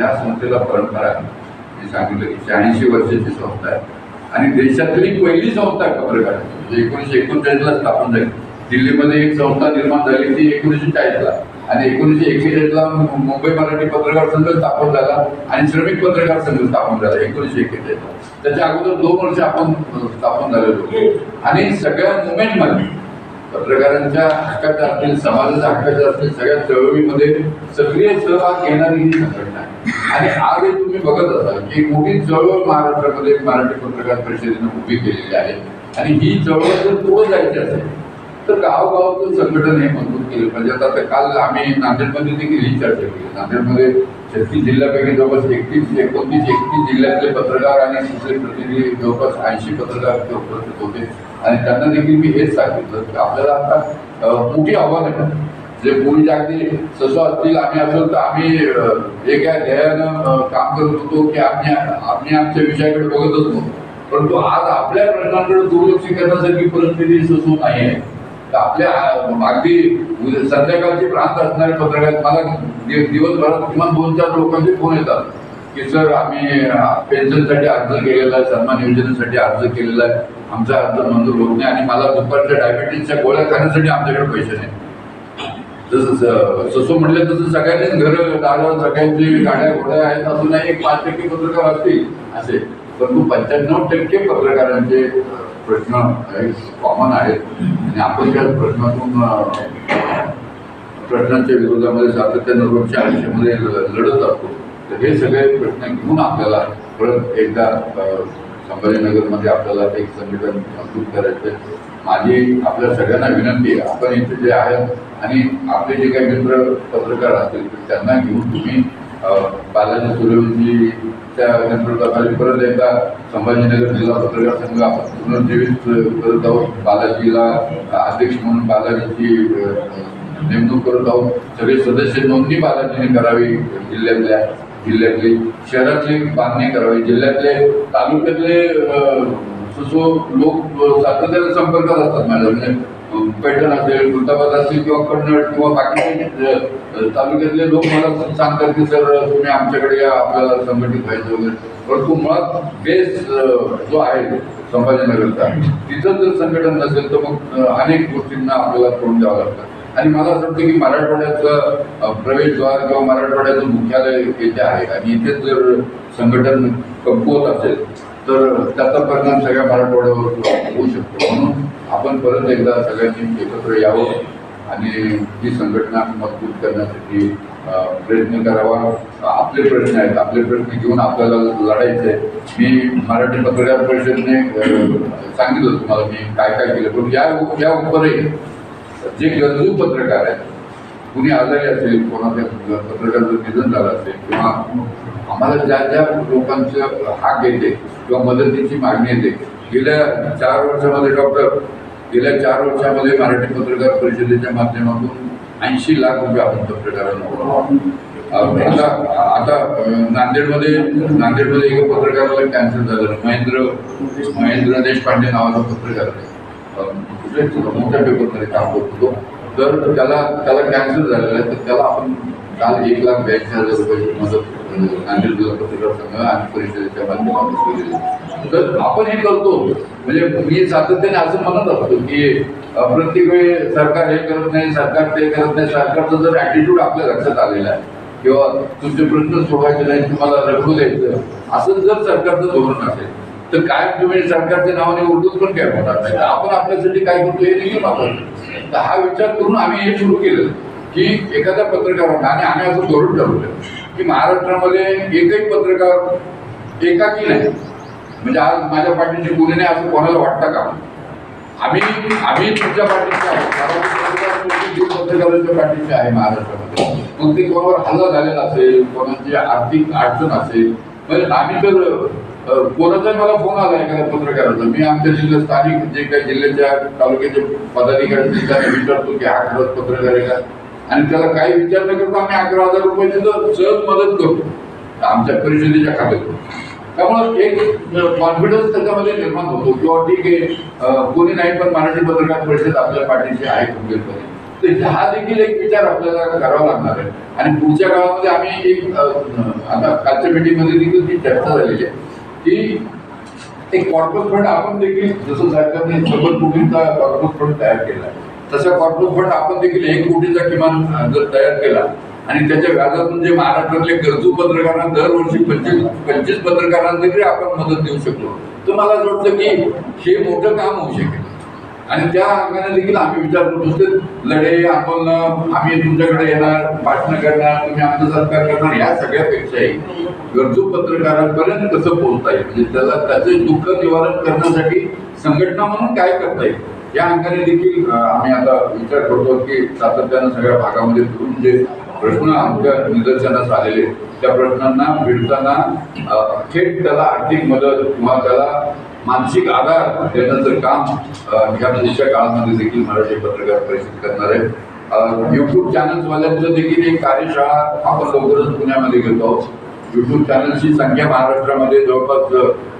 या संस्थेला परंपरा मी सांगितलं की शहाऐंशी वर्षाची संस्था आहे. आणि देशातली पहिली संस्था आहे पत्रकार म्हणजे एकोणीसशे एकोणचाळीसला स्थापन झाली. दिल्लीमध्ये एक संस्था निर्माण झाली ती एकोणीसशे चाळीसला. आणि एकोणीसशे एक्केचाळीसला मुंबई मराठी पत्रकार संघ स्थापन झाला आणि श्रमिक पत्रकार संघ स्थापन झाला एकोणीसशे एक्केचाळीसला त्याच्या अगोदर दोन वर्ष आपण स्थापन झालेलो आणि सगळ्या मुवमेंटमध्ये पत्रकारांच्या हक्काच्या असतील समाजाच्या हक्काच्या असतील सगळ्या चळवळीमध्ये सक्रिय सहभाग घेणारी ही संघटना आहे. आणि आज तुम्ही बघत असाल की मोठी चळवळ महाराष्ट्रामध्ये मराठी पत्रकार परिषदेनं उभी केलेली आहे. आणि ही चळवळ जर पुढे जायची असेल तर गावगावचं संघटन हे मजबूत केलं म्हणजे आता आता काल आम्ही नांदेडमध्ये देखील ही चर्चा केली. नांदेडमध्ये छत्तीस जिल्ह्यापैकी जवळपास एकतीस एकोणतीस एकतीस जिल्ह्यातले पत्रकार आणि तिथले प्रतिनिधी जवळपास ऐंशी पत्रकार ते उपस्थित होते. आणि त्यांना देखील मी हेच सांगितलं की आपल्याला आता मोठी आव्हानं आहेत जे पूर्वी अगदी ससो असतील आम्ही असो तर आम्ही एक एका ध्येयानं काम करत होतो की आम्ही आम्ही आमच्या विषयाकडे बघत होतो. परंतु आज आपल्या प्रश्नांकडे दुर्लक्ष करण्यासारखी परिस्थिती ससो नाही आहे. तर आपल्या अगदी संध्याकाळची प्रांत असणारे पत्रकार मला दिवसभरात किमान दोन चार लोकांचे फोन येतात की सर आम्ही पेन्शनसाठी अर्ज केलेला आहे सन्मान योजनेसाठी अर्ज केलेला आहे. आमचा अर्ज मंजूर होत नाही आणि मला दुपारच्या डायबिटीसच्या गोळ्या खाण्यासाठी आमच्याकडे पैसे नाही. जसं ससो म्हटलं तसं सगळ्यांनीच घरं दारं सगळ्यांची गाड्या घोड्या आहेत अजूनही एक पाच टक्के पत्रकार असतील असे. परंतु पंच्याण्णव टक्के पत्रकारांचे प्रश्न प्रश्न कॉमन आहेत. आणि आपण त्या प्रश्नातून प्रश्नांच्या विरोधामध्ये सातत्यानं रोजच्या आयुष्यामध्ये ल- लढत असतो. तर हे सगळे प्रश्न घेऊन आपल्याला परत एकदा संभाजीनगरमध्ये आपल्याला एक संघटन मजबूत करायचं आहे. माझी आपल्या सगळ्यांना विनंती आहे. आपण इथे जे आहेत आणि आपले जे काही मित्र पत्रकार असतील त्यांना घेऊन तुम्ही बालाजी सूर्यवंशी त्या नेतृत्वाखाली परत एकदा संभाजीनगर जिल्हा पत्रकार संघ आपण पुनर्जीवित करत आहोत. बालाजीला अध्यक्ष म्हणून बालाजीची नेमणूक करत आहोत. सगळे सदस्य नोंदणी बालाजीने करावी जिल्ह्यातल्या जिल्ह्यातली शहरातली बांधणी करावी. जिल्ह्यातले तालुक्यातले सो लोक सातत्याने संपर्कात असतात माझ्या म्हणजे पैठण असेल खुलताबाद असेल किंवा कन्नड किंवा बाकीचे तालुक्यातले लोक मला सांगतात की सर तुम्ही आमच्याकडे या आपल्याला संघटित व्हायचं वगैरे. परंतु मुळात बेस जो आहे संभाजीनगरचा तिथं जर संघटन नसेल तर मग अनेक गोष्टींना आपल्याला तोंड द्यावं लागतं. आणि मला असं वाटतं की मराठवाड्याचं प्रवेशद्वार किंवा मराठवाड्याचं मुख्यालय येथे आहे. आणि इथे जर संघटन कमकुवत असेल तर त्याचा परिणाम सगळ्या मराठवाड्यावर होऊ शकतो. म्हणून आपण परत एकदा सगळ्यांनी एकत्र यावं आणि ही संघटना मजबूत करण्यासाठी प्रयत्न करावा. आपले प्रश्न आहेत. आपले प्रश्न घेऊन आपल्याला लढायचे आहे मी मराठी पत्रकार परिषदेने सांगितलं तुम्हाला मी काय काय केलं. पण या या उपरही जे गरजू पत्रकार आहेत कुणी आजारी असेल कोणाच्या पत्रकाराचं निधन झालं असेल किंवा आम्हाला ज्या ज्या लोकांचं हाक येते किंवा मदतीची मागणी येते गेल्या चार वर्षामध्ये डॉक्टर गेल्या चार वर्षामध्ये मराठी पत्रकार परिषदेच्या माध्यमातून ऐंशी लाख रुपये आपण पत्रकारांना आता नांदेडमध्ये नांदेडमध्ये एका पत्रकाराला कॅन्सर झालं. महेंद्र महेंद्र देशपांडे नावाचा पत्रकार मोठ्या पेपरमध्ये काम करतो तो तर त्याला त्याला कॅन्सर झालेला आहे. तर त्याला आपण काल एक लाख ब्याऐंशी हजार रुपयाची मदत नांदेड जिल्हा पत्रकार संघ आणि परिषदेच्या माध्यमातून केलेली तर आपण हे करतो म्हणजे मी सातत्याने असं म्हणत असतो की प्रत्येक वेळी सरकार हे करत नाही सरकार ते करत नाही सरकारचा जर ॲटिट्यूड आपल्या लक्षात आलेलं आहे किंवा तुमचे प्रश्न सोडायचे नाही तुम्हाला रखडू द्यायचं असं जर सरकारचं धोरण असेल तर काय तुम्ही सरकारच्या नावाने उर्दूत पण काय होणार नाही तर आपण आपल्यासाठी काय करतो हे देखील वापरतो तर हा विचार करून आम्ही हे सुरू केलं की एखाद्या पत्रकारांना आणि आम्ही असं धोरण ठरवलं की महाराष्ट्रामध्ये एकही पत्रकार एकाकी नाही. म्हणजे आज माझ्या पाठीशी कोणी नाही असं कोणाला वाटतं का? आम्ही आम्ही तुमच्या पाठीचे आहोत. पत्रकारांच्या पाठीचे आहे महाराष्ट्रामध्ये? मग ते कोणावर हल्ला झालेला असेल कोणाची आर्थिक अडचण असेल म्हणजे आम्ही तर अ, कोणाचाही मला फोन आला एखाद्या पत्रकाराचा. मी आमच्या जिल्ह्यात स्थानिक जे काही जिल्ह्याच्या तालुक्याचे पदाधिकारी विचारतो की हा खरंच पत्रकार आहे का? आणि त्याला काही विचार न करता आम्ही अकरा हजार रुपये तिथं सहज मदत करतो. आमच्या परिषदेच्या खात्यातून त्यामुळे एक कॉन्फिडन्स त्याच्यामध्ये निर्माण होतो. किंवा ठीक आहे कोणी नाही पण मराठी पत्रकार परिषद आपल्या पाठीशी आहे खंबीरपणे तर हा देखील एक विचार आपल्याला करावा लागणार आहे. आणि पुढच्या काळामध्ये आम्ही एक आता कालच्या मीटिंगमध्ये देखील ती चर्चा झालेली आहे. की एक कॉर्पोरेट फंड आपण देखील जसं सरकारने सबल कोटींचा कॉर्पोरेट फंड तयार केला तसा कॉर्पोरेट फंड आपण देखील एक कोटीचा किमान जर तयार केला. आणि त्याच्या व्याजातून जे महाराष्ट्रातले गरजू पत्रकारांना दरवर्षी पंचवीस पंचवीस पत्रकारांना देखील आपण मदत देऊ शकलो. तर मला असं वाटतं की हे मोठं काम होऊ शकेल? आणि त्या अंगाने देखील आम्ही विचार करतो की लढे आंदोलन आम्ही तुमच्याकडे येणार भाषण करणार तुम्ही आमचं सरकार करणार या सगळ्यापेक्षाही गरजू पत्रकारांपर्यंत कसं पोहोचता येईल? म्हणजे त्याला त्याचे दुःख निवारण करण्यासाठी संघटना म्हणून काय करता येईल? या अंगाने देखील आम्ही आता विचार करतो की सातत्यानं सगळ्या भागामध्ये फिरून जे प्रश्न आमच्या निदर्शनास आलेले त्या प्रश्नांना भिडताना थेट त्याला आर्थिक मदत किंवा त्याला मानसिक आधार देण्याचं काम ह्या पुढच्या काळामध्ये देखील मराठी पत्रकार परिषद करणार आहे युट्यूब चॅनल्सवाल्यांचं देखील एक कार्यशाळा आपण लवकरच पुण्यामध्ये घेतो आहोत. युट्यूब चॅनलची संख्या महाराष्ट्रामध्ये जवळपास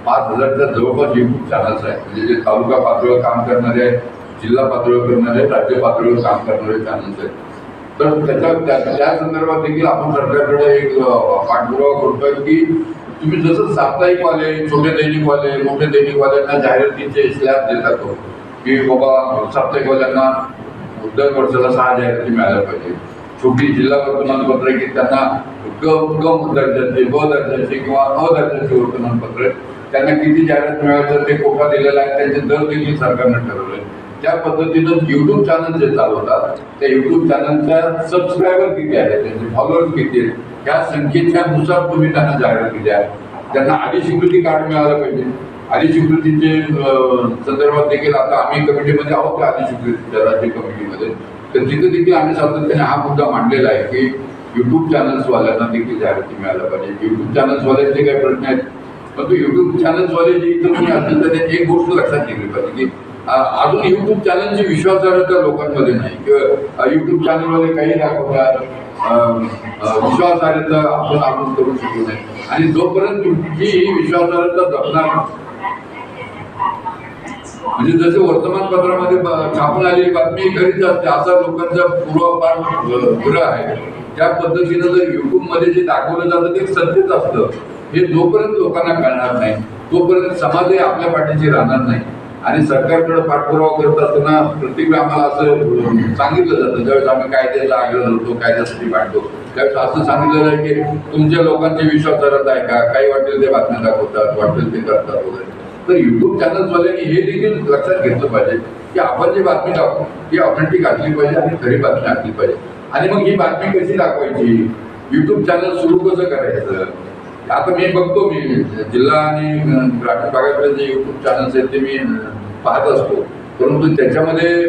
पाच हजारच्या जवळपास युट्यूब चॅनल्स आहेत म्हणजे जे तालुका पातळीवर काम करणारे आहेत जिल्हा पातळीवर करणारे राज्य पातळीवर काम करणारे चॅनल्स आहेत. तर त्याच्या त्या- संदर्भात देखील आपण सरकारकडे एक पाठपुरावा करतोय की तुम्ही जसं साप्ताहिकवाले छोटे दैनिकवाले मोठे दैनिकवाल्यांना जाहिरातीचे स्लॅब देतात की बाबा साप्ताहिकवाल्यांना दर वर्षाला सहा जाहिराती मिळाल्या पाहिजे. छोटी जिल्हा वर्तमानपत्र की त्यांना क क दर्जाचे ब दर्जाचे किंवा अ दर्जाचे वर्तमानपत्र त्यांना किती जाहिरात मिळायचं ते कोटा दिलेला आहे त्यांचे दर देखील सरकारनं ठरवले. त्या पद्धतीनं युट्यूब चॅनल जे चालवतात त्या युट्यूब चॅनलच्या सबस्क्रायबर किती आहेत त्यांचे फॉलोअर्स किती आहेत? या संख्येच्या नुसार तुम्ही त्यांना जाहिरात दिली आहे. त्यांना अधिस्वीकृती कार्ड मिळालं पाहिजे. अधिस्वीकृतीचे संदर्भात देखील आता आम्ही कमिटीमध्ये आहोत त्या अधिस्वीकृतीच्या राज्य कमिटीमध्ये. तर तिथे देखील आम्ही सातत्याने हा मुद्दा मांडलेला आहे की युट्यूब चॅनल्सवाल्यांना देखील जाहिराती मिळायला पाहिजे. युट्यूब चॅनल्सवाल्यांचे काही प्रश्न आहेत पण युट्यूब चॅनल्सवाले जे इथं कोणी असतील तर त्यांनी एक गोष्ट लक्षात घेतली पाहिजे की अजून युट्यूब चॅनलची विश्वासार्हता लोकांमध्ये नाही. किंवा युट्यूब चॅनलवाले काही दाखवतात विश्वासार्हता आपण आपण करू शकू नाही. आणि जोपर्यंत तुमची ही विश्वासार्हता जपणार म्हणजे जसे वर्तमानपत्रामध्ये छापून आलेली बातमी खरीच असते असा लोकांचा पूर्वापार ग्रह आहे. त्या पद्धतीनं जर युट्यूबमध्ये जे दाखवलं जातं ते सत्यच असतं. हे जोपर्यंत लोकांना कळणार नाही तोपर्यंत समाजही आपल्या पाठीशी राहणार नाही. आणि सरकारकडे पाठपुरावा करत असताना प्रत्येक आम्हाला असं सांगितलं जातं ज्यावेळेस आम्ही कायद्याला आग्रह धरतो कायद्यासाठी मांडतो त्यावेळेस असं सांगितलं आहे की तुमच्या लोकांची विश्वासार्हता आहे का? काही वाटेल ते बातम्या दाखवतात वाटेल ते करतात वगैरे. तर युट्यूब चॅनल्सवाल्यांनी हे देखील लक्षात घेतलं पाहिजे की आपण जी बातमी दाखवू ती ऑथेंटिक असली पाहिजे आणि खरी बातमी असली पाहिजे. आणि मग ही बातमी कशी दाखवायची? युट्यूब चॅनल सुरू कसं करायचं? आता मी बघतो मी जिल्हा आणि ग्रामीण भागातले जे युट्यूब चॅनल्स आहेत ते मी पाहत असतो. परंतु त्याच्यामध्ये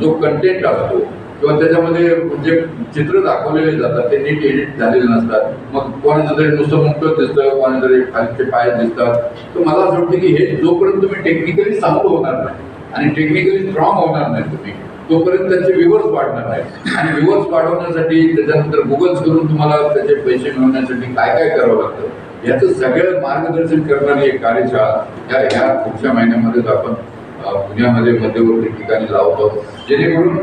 जो कंटेंट असतो किंवा त्याच्यामध्ये जे चित्र दाखवलेले जातात ते नीट एडिट झालेले नसतात. मग कोणाचं तरी नुसतं मुक्त दिसतं कोणाचं तरी खालचे पाय दिसतात. तर मला असं वाटतं की हे जोपर्यंत तुम्ही टेक्निकली चांगलं होणार नाही आणि टेक्निकली स्ट्रॉंग होणार नाही तुम्ही. तोपर्यंत त्याचे व्ह्युअर्स वाढणार नाही आणि व्ह्युअर्स वाढवण्यासाठी त्याच्यानंतर गुगल्स करून तुम्हाला त्याचे पैसे मिळवण्यासाठी काय काय करावं लागतं याचं सगळं मार्गदर्शन करणारी एक कार्यशाळा या ह्या पुढच्या महिन्यामध्येच आपण पुण्यामध्ये मध्यवर्ती ठिकाणी लावतो. जेणेकरून